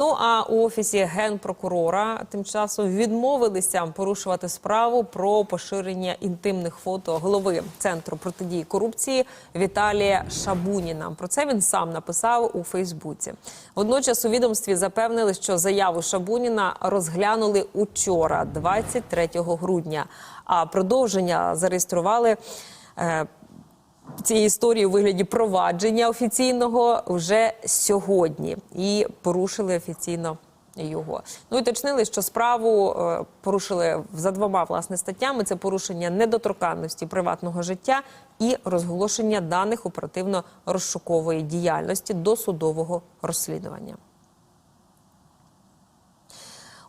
Ну а у офісі генпрокурора тим часом відмовилися порушувати справу про поширення інтимних фото голови центру протидії корупції Віталія Шабуніна. Про це він сам написав у Фейсбуці. Водночас у відомстві запевнили, що заяву Шабуніна розглянули учора, 23 грудня. А продовження зареєстрували. Цієї історії у вигляді провадження офіційного вже сьогодні і порушили офіційно його. Ну і уточнили, що справу е, порушили за двома власне статтями: це порушення недоторканності приватного життя і розголошення даних оперативно-розшукової діяльності до судового розслідування.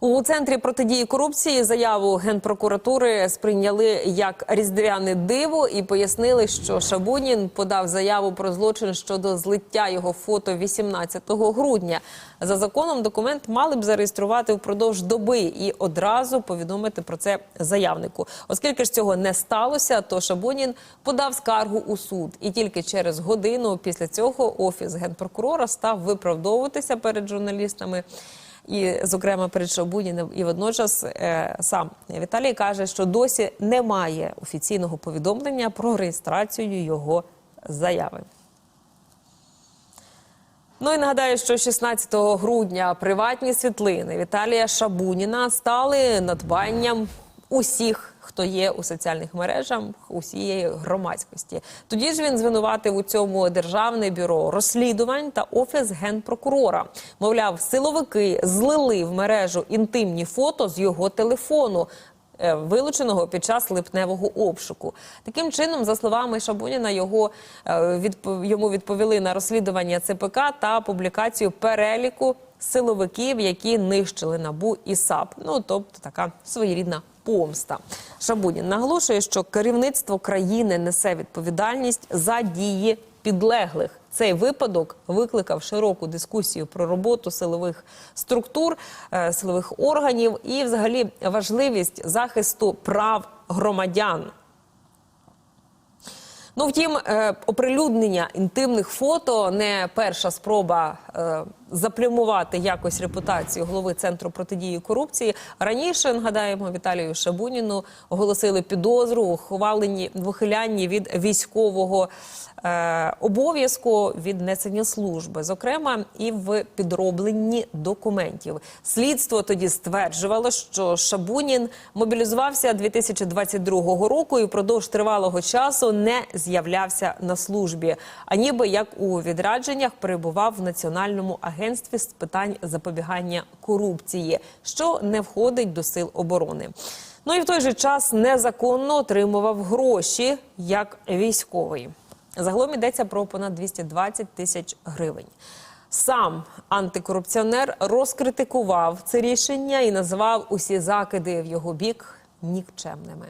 У центрі протидії корупції заяву генпрокуратури сприйняли як різдвяне диво і пояснили, що Шабунін подав заяву про злочин щодо злиття його фото 18 грудня. За законом документ мали б зареєструвати впродовж доби і одразу повідомити про це заявнику. Оскільки ж цього не сталося, то Шабунін подав скаргу у суд, і тільки через годину після цього офіс генпрокурора став виправдовуватися перед журналістами і, зокрема, перед Шабуніним. І водночас е, сам Віталій каже, що досі немає офіційного повідомлення про реєстрацію його заяви. Ну і нагадаю, що 16 грудня приватні світлини Віталія Шабуніна стали надбанням усіх, хто є у соціальних мережах, усієї громадськості. Тоді ж він звинуватив у цьому державне бюро розслідувань та офіс генпрокурора. Мовляв, силовики злили в мережу інтимні фото з його телефону. е, Вилученого під час липневого обшуку, таким чином, за словами Шабуніна, його е, відпо- йому відповіли на розслідування ЦПК та публікацію переліку силовиків, які нищили набу і САП. Ну тобто така своєрідна помста. Шабунін наголошує, що керівництво країни несе відповідальність за дії підлеглих. Цей випадок викликав широку дискусію про роботу силових структур, е, силових органів і, взагалі, важливість захисту прав громадян. Ну, втім, е, оприлюднення інтимних фото не перша спроба е, заплямувати якось репутацію голови центру протидії корупції. Раніше нагадаємо Віталію Шабуніну оголосили підозру у хваленні в ухилянні від військового е, обов'язку від несення служби, зокрема і в підробленні документів. Слідство тоді стверджувало, що Шабунін мобілізувався 2022 року і впродовж тривалого часу не з'являвся на службі, а ніби як у відрядженнях перебував в національному агентстві з питань запобігання корупції, що не входить до сил оборони. Ну і в той же час незаконно отримував гроші як військовий. Загалом йдеться про понад 220 тисяч гривень. Сам антикорупціонер розкритикував це рішення і назвав усі закиди в його бік нікчемними.